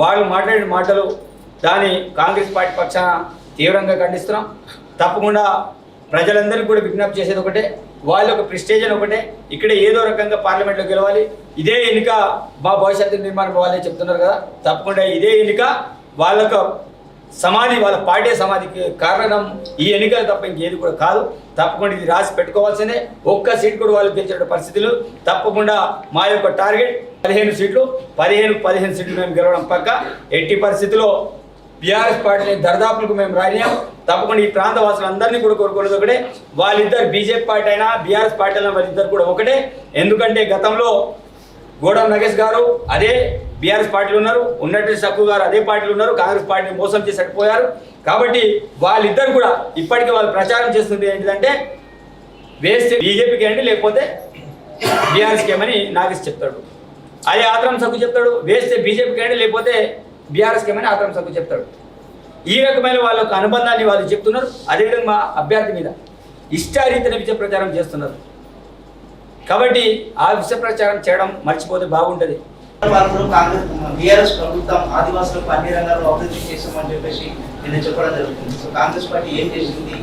వాళ్ళు మాట్లాడిన మాటలు దాని కాంగ్రెస్ పార్టీ పక్షాన తీవ్రంగా ఖండిస్తున్నాం. తప్పకుండా ప్రజలందరికీ కూడా విజ్ఞప్తి చేసేది ఒకటే వాళ్ళ యొక్క ప్రిస్టేజ్ అని ఒకటే ఇక్కడ ఏదో రకంగా పార్లమెంట్లో గెలవాలి. ఇదే ఎన్నిక మా భవిష్యత్తు నిర్మాణం వాళ్ళే చెప్తున్నారు కదా. తప్పకుండా ఇదే ఎన్నిక వాళ్ళకు సమాధి వాళ్ళ పార్టీ సమాధికి కారణం ఈ ఎన్నికలు తప్ప ఇంకేది కూడా కాదు. తప్పకుండా ఇది రాసి పెట్టుకోవాల్సిందే. ఒక్క సీట్ కూడా వాళ్ళు గెలిచిన పరిస్థితులు తప్పకుండా మా యొక్క టార్గెట్ పదిహేను సీట్లు పదిహేను పదిహేను సీట్లు మేము గెలవడం పక్క. ఎట్టి పరిస్థితిలో బీఆర్ఎస్ పార్టీని దర్దాపులకు మేము రానియాం తప్పకుండా ఈ ప్రాంత వాసులందరినీ కూడా కోరుకునేది ఒకటే. వాళ్ళిద్దరు బీజేపీ పార్టీ అయినా బీఆర్ఎస్ పార్టీ అయినా వాళ్ళిద్దరు కూడా ఒకటే. ఎందుకంటే గతంలో గోడం నగేష్ గారు అదే బీఆర్ఎస్ పార్టీలు ఉన్నారు ఉన్నటువంటి సక్కు గారు అదే పార్టీలు ఉన్నారు కాంగ్రెస్ పార్టీని మోసం చేసి చనిపోయారు కాబట్టి వాళ్ళిద్దరు కూడా ఇప్పటికీ వాళ్ళు ప్రచారం చేస్తుంది ఏంటిదంటే వేస్తే బీజేపీకి అండి లేకపోతే బీఆర్ఎస్కి ఏమని నాగేష్ చెప్తాడు. అదే ఆత్రం సక్కు చెప్తాడు వేస్తే బీజేపీకి అండి లేకపోతే బీఆర్ఎస్కి ఏమని ఆత్రం సక్కు చెప్తాడు. ఈ రకమైన వాళ్ళ అనుబంధాన్ని వాళ్ళు చెప్తున్నారు అదేవిధంగా మా అభ్యర్థి మీద ఇష్టారీతిన విజయ ప్రచారం చేస్తున్నారు. కాబట్టి ఆ విష ప్రచారం చేయడం మర్చిపోతే బాగుంటుంది. కాంగ్రెస్ బీఆర్ఎస్ ప్రభుత్వం ఆదివాసులకు అన్ని రంగాల్లో అభివృద్ధి చేస్తామని చెప్పేసి నిన్న చెప్పడం జరుగుతుంది. సో కాంగ్రెస్ పార్టీ ఏం చేసింది?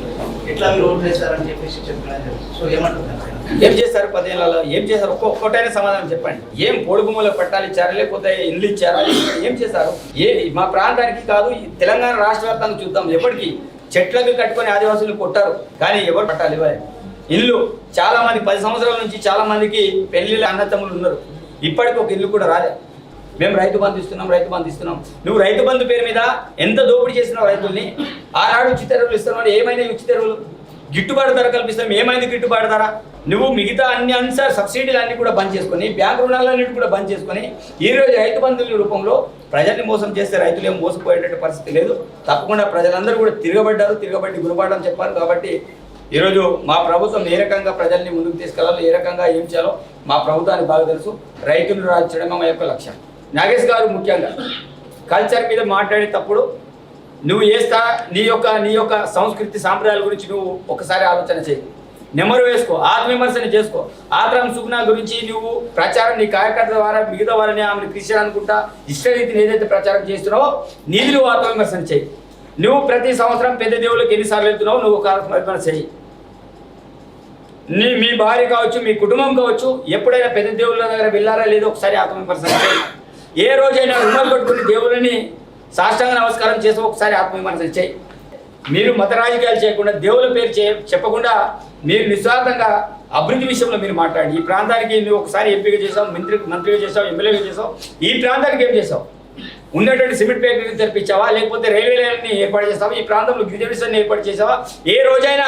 ఎట్లా మీరు ఓట్లు వేస్తారని చెప్పేసి చెప్పడం జరుగుతుంది. సో ఏమంటున్నారు? ఏం చేశారు పదేళ్ళలో? ఏం చేశారు? ఒక్క ఒక్కటైనా సమాధానం చెప్పండి. ఏం పొడుగుమూల పట్టాలు ఇచ్చారా? లేకపోతే ఇండ్లు ఇచ్చారా? ఏం చేశారు? ఏ మా ప్రాంతానికి కాదు ఈ తెలంగాణ రాష్ట్ర వ్యాప్తంగా చూద్దాం. ఎప్పటికీ చెట్లకు కట్టుకొని ఆదివాసులు కొట్టారు. కానీ ఎవరు పట్టాలి ఇవ్వాలి ఇల్లు. చాలా మంది పది సంవత్సరాల నుంచి చాలా మందికి పెళ్ళిళ్ళ అన్నతమ్ములు ఉన్నారు. ఇప్పటికి ఒక ఇల్లు కూడా రాలే. మేము రైతు బంధు ఇస్తున్నాం రైతు బంధు ఇస్తున్నాం. నువ్వు రైతు బంధు పేరు మీద ఎంత దోపిడీ చేసినావు రైతుల్ని? ఆనాడు ఉచిత ఎరువులు ఇస్తున్నావు ఏమైనా ఉచిత ఎరువులు? గిట్టుబాటు ధర కల్పిస్తాం ఏమైంది గిట్టుబాటు ధర? నువ్వు మిగతా అన్ని అంశ సబ్సిడీలు అన్ని కూడా బంద్ చేసుకొని బ్యాంక్ రుణాలన్నిటి కూడా బంద్ చేసుకొని ఈ రోజు రైతు బంధువుల రూపంలో ప్రజల్ని మోసం చేస్తే రైతులు ఏం మోసపోయేటట్టు పరిస్థితి లేదు. తప్పకుండా ప్రజలందరూ కూడా తిరగబడ్డారు తిరగబడి గురపడడం చెప్పారు కాబట్టి ఈరోజు మా ప్రభుత్వం ఏ రకంగా ప్రజల్ని ముందుకు తీసుకెళ్ళాలో ఏ రకంగా ఏం చేయాలో మా ప్రభుత్వానికి బాగా తెలుసు. రైతులు రాజడం మా యొక్క లక్ష్యం. నాగేష్ గారు ముఖ్యంగా కల్చర్ మీద మాట్లాడేటప్పుడు నువ్వు ఏ స్థా నీ యొక్క నీ యొక్క సంస్కృతి సాంప్రదాయాల గురించి నువ్వు ఒకసారి ఆలోచన చేయి. నెమరు వేసుకో ఆత్మవిమర్శన చేసుకో. ఆత్రం సుగుణ గురించి నువ్వు ప్రచారం నీ కార్యకర్త ద్వారా మిగతా వారిని ఆమెను క్రిస్టియన్ అనుకుంటా ఇష్టరీతిని ఏదైతే ప్రచారం చేస్తున్నావో నీది ఆత్మవిమర్శన చేయి. నువ్వు ప్రతి సంవత్సరం పెద్ద దేవుళ్ళకి ఎన్నిసార్లు వెళ్తున్నావు నువ్వు ఒక ఆత్మవిమర్శన చేయి నీ మీ భార్య కావచ్చు మీ కుటుంబం కావచ్చు ఎప్పుడైనా పెద్ద దేవుళ్ళ దగ్గర వెళ్ళారా లేదో ఒకసారి ఆత్మవిమర్శన చేయి ఏ రోజైనా రుణాలు కొట్టుకుని దేవుళ్ళని సాష్టాంగ నమస్కారం చేసి ఒకసారి ఆత్మవిమర్శన చేయి మీరు మత రాజకీయాలు చేయకుండా దేవుల పేరు చే చెప్పకుండా మీరు నిస్వార్థంగా అభివృద్ధి విషయంలో మీరు మాట్లాడి ఈ ప్రాంతానికి నువ్వు ఒకసారి ఎంపీగా చేసావు మంత్రి మంత్రిగా చేసావు ఎమ్మెల్యేగా చేసావు ఈ ప్రాంతానికి ఏం చేసావు ఉన్నటువంటి సిమెంట్ ఫ్యాక్టరీని తెరిపించావా లేకపోతే రైల్వే లైన్ని ఏర్పాటు చేస్తావా? ఈ ప్రాంతంలో గిరిజనుడిని ఏర్పాటు చేసావా? ఏ రోజైనా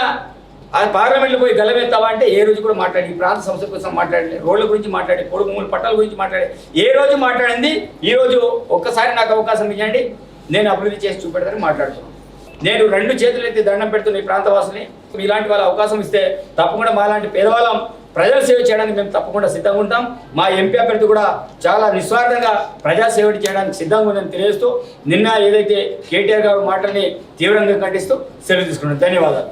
ఆ పార్లమెంట్లో పోయి గలమెత్తావా అంటే ఏ రోజు కూడా మాట్లాడి ఈ ప్రాంత సంస్థ కోసం మాట్లాడలే రోడ్ల గురించి మాట్లాడి పొడుగు మూల పట్టాల గురించి మాట్లాడి. ఏ రోజు మాట్లాడింది? ఈ రోజు ఒక్కసారి నాకు అవకాశం ఇవ్వండి. నేను అభివృద్ధి చేసి చూపెడతానని మాట్లాడుతున్నాను. నేను రెండు చేతులు దండం పెడుతున్న ఈ ప్రాంతవాసుని మీలాంటి వాళ్ళ అవకాశం ఇస్తే తప్పకుండా మాలాంటి పేదవాళ్ళం ప్రజల సేవ చేయడానికి మేము తప్పకుండా సిద్ధంగా ఉంటాం. మా ఎంపీ అభ్యర్థి కూడా చాలా నిస్వార్థంగా ప్రజాసేవ చేయడానికి సిద్ధంగా ఉందని తెలియజేస్తూ నిన్న ఏదైతే కేటీఆర్ గారు మాటల్ని తీవ్రంగా ఖండిస్తూ సెలవు తీసుకున్నాను ధన్యవాదాలు.